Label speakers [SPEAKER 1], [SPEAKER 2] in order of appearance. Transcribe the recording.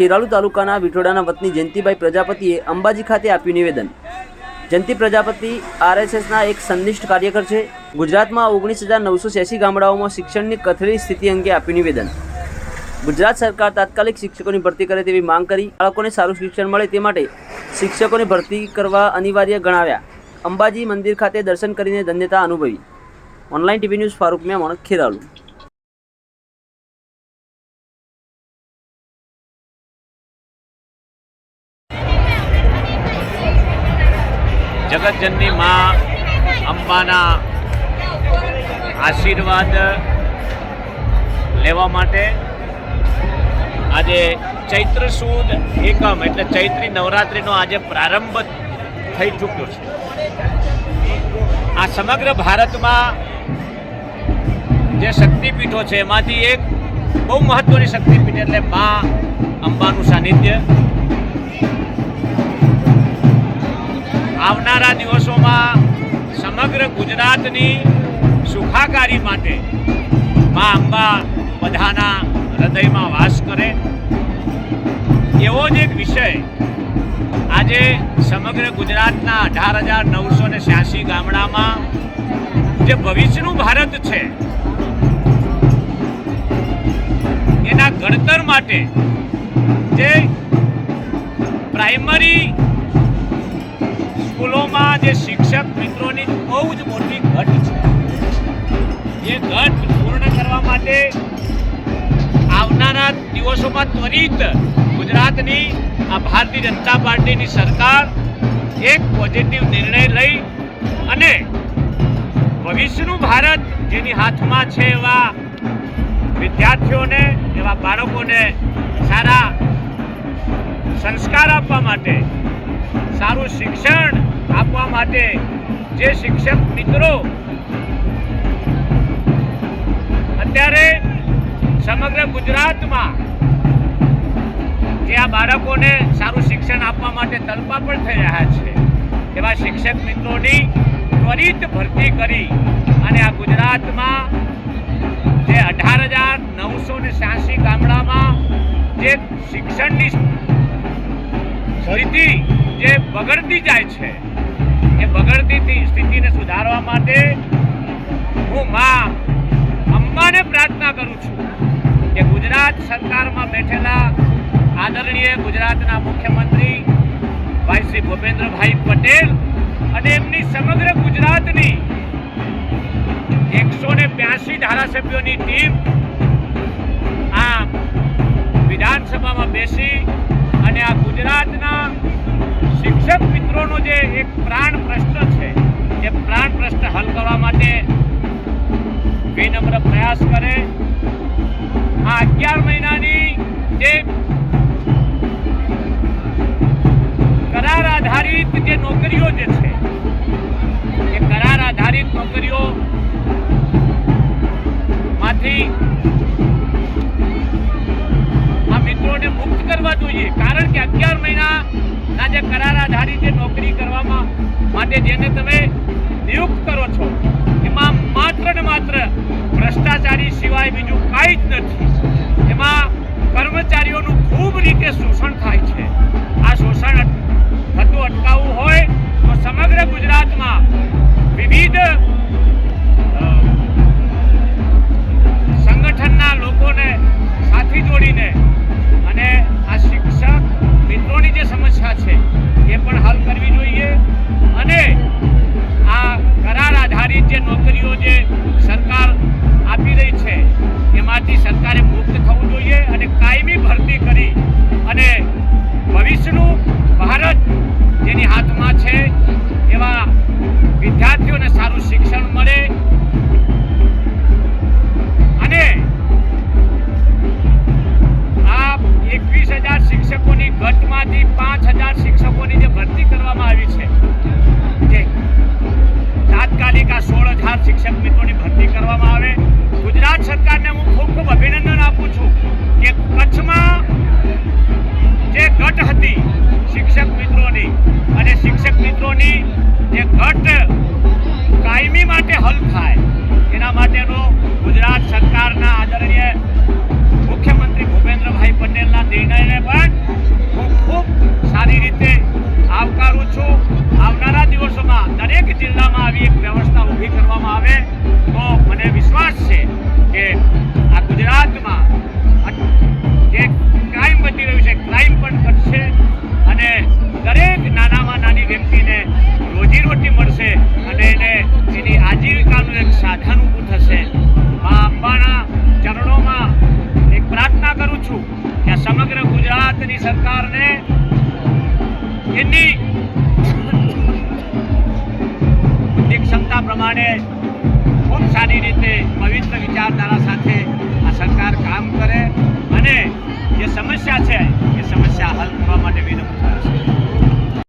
[SPEAKER 1] ખેરાલુ તાલુકાના વિઠોડાના વતની જયંતિભાઈ પ્રજાપતિએ અંબાજી ખાતે આપ્યું નિવેદન. જયંતિ પ્રજાપતિ આરએસએસના એક સંનિષ્ઠ કાર્યકર છે. ગુજરાતમાં ઓગણીસ હજાર નવસો છ્યાસી ગામડાઓમાં શિક્ષણની કથળી સ્થિતિ અંગે આપ્યું નિવેદન. ગુજરાત સરકાર તાત્કાલિક શિક્ષકોની ભરતી કરે તેવી માંગ કરી. બાળકોને સારું શિક્ષણ મળે તે માટે શિક્ષકોની ભરતી કરવા અનિવાર્ય ગણાવ્યા. અંબાજી મંદિર ખાતે દર્શન કરીને ધન્યતા અનુભવી. Online TV news Farooq Memon, Kheralu.
[SPEAKER 2] જગતજનની માં અંબાના આશીર્વાદ લેવા માટે આજે ચૈત્ર સુદ એકમ એટલે ચૈત્રી નવરાત્રિનો આજે પ્રારંભ થઈ ચૂક્યો છે. આ સમગ્ર ભારતમાં જે શક્તિપીઠો છે, એમાંથી એક બહુ મહત્વની શક્તિપીઠ એટલે મા અંબાનું સાનિધ્ય. આવનારા દિવસોમાં સમગ્ર ગુજરાતની સુખાકારી માટે મા અંબા બધાના હૃદયમાં વાસ કરે. એવો જ એક વિષય આજે સમગ્ર ગુજરાતના અઢાર હજાર નવસો ને છ્યાસી ગામડામાં જે ભવિષ્યનું ભારત છે, એના ઘડતર માટે જે પ્રાઇમરી મિત્રોની બહુ જ મોટી ઘટ છે. એ ઘટ પૂર્ણ કરવા માટે આવનારા દિવસોમાં ત્વરિત ગુજરાતની આ ભારતીય જનતા પાર્ટીની સરકાર એક પોઝિટિવ નિર્ણય લઈ અને ભવિષ્યનું ભારત જેની હાથમાં છે એવા વિદ્યાર્થીઓને, એવા બાળકોને સારા સંસ્કાર આપવા માટે, સારું શિક્ષણ આપવા માટે જે શિક્ષક મિત્રો અત્યારે સમગ્ર ગુજરાતમાં જે આ બાળકોને સારું શિક્ષણ આપવા માટે તલપા પણ થઈ રહ્યા છે, એવા શિક્ષક મિત્રોની ત્વરિત ભરતી કરી અને આ ગુજરાતમાં જે અઢાર હજાર નવસો ને છ્યાસી ગામડામાં જે શિક્ષણની સ્થિતિ જે બગડતી જાય છે એ બગડતી સ્થિતિને સુધારવા માટે હું મા અંબાને પ્રાર્થના કરું છું કે ગુજરાત સરકારમાં બેઠેલા આદરણીય ગુજરાતના મુખ્યમંત્રી ભાઈ શ્રી ભૂપેન્દ્રભાઈ પટેલ અને એમની સમગ્ર ગુજરાતની એકસો ને બ્યાસી ધારાસભ્યોની ટીમ આ વિધાનસભામાં બેસી અને આ ગુજરાતના શિક્ષક મિત્રોનું જે એક પ્રાણ માટે વિનમ્ર પ્રયાસ કરે. આ અગિયાર મહિનાની જે કરાર આધારિત જે નોકરીઓ જે છે, એ કરાર આધારિત નોકરીઓ માંથી આ મિત્રોને મુક્ત કરવા જોઈએ. કારણ કે અગિયાર મહિનાના જે કરાર આધારિત જે નોકરી કરવામાં માટે જેને તમે સિવાય બીજું કાંઈ જ નથી એના માટેનો ગુજરાત સરકારના આદરણીય મુખ્યમંત્રી ભૂપેન્દ્રભાઈ પટેલના નિર્ણયને પણ હું ખૂબ સારી રીતે આવકારું છું. આવનારા દિવસોમાં દરેક જિલ્લામાં આવી એક વ્યવસ્થા ઊભી કરવામાં આવે તો મને વિશ્વાસ છે કે આ ગુજરાતમાં ગુજરાતની સરકારને એની ક્ષમતા પ્રમાણે ખૂબ સારી રીતે પવિત્ર વિચારધારા સાથે આ સરકાર કામ કરે અને જે સમસ્યા છે એ સમસ્યા હલ કરવા માટે વિનંતી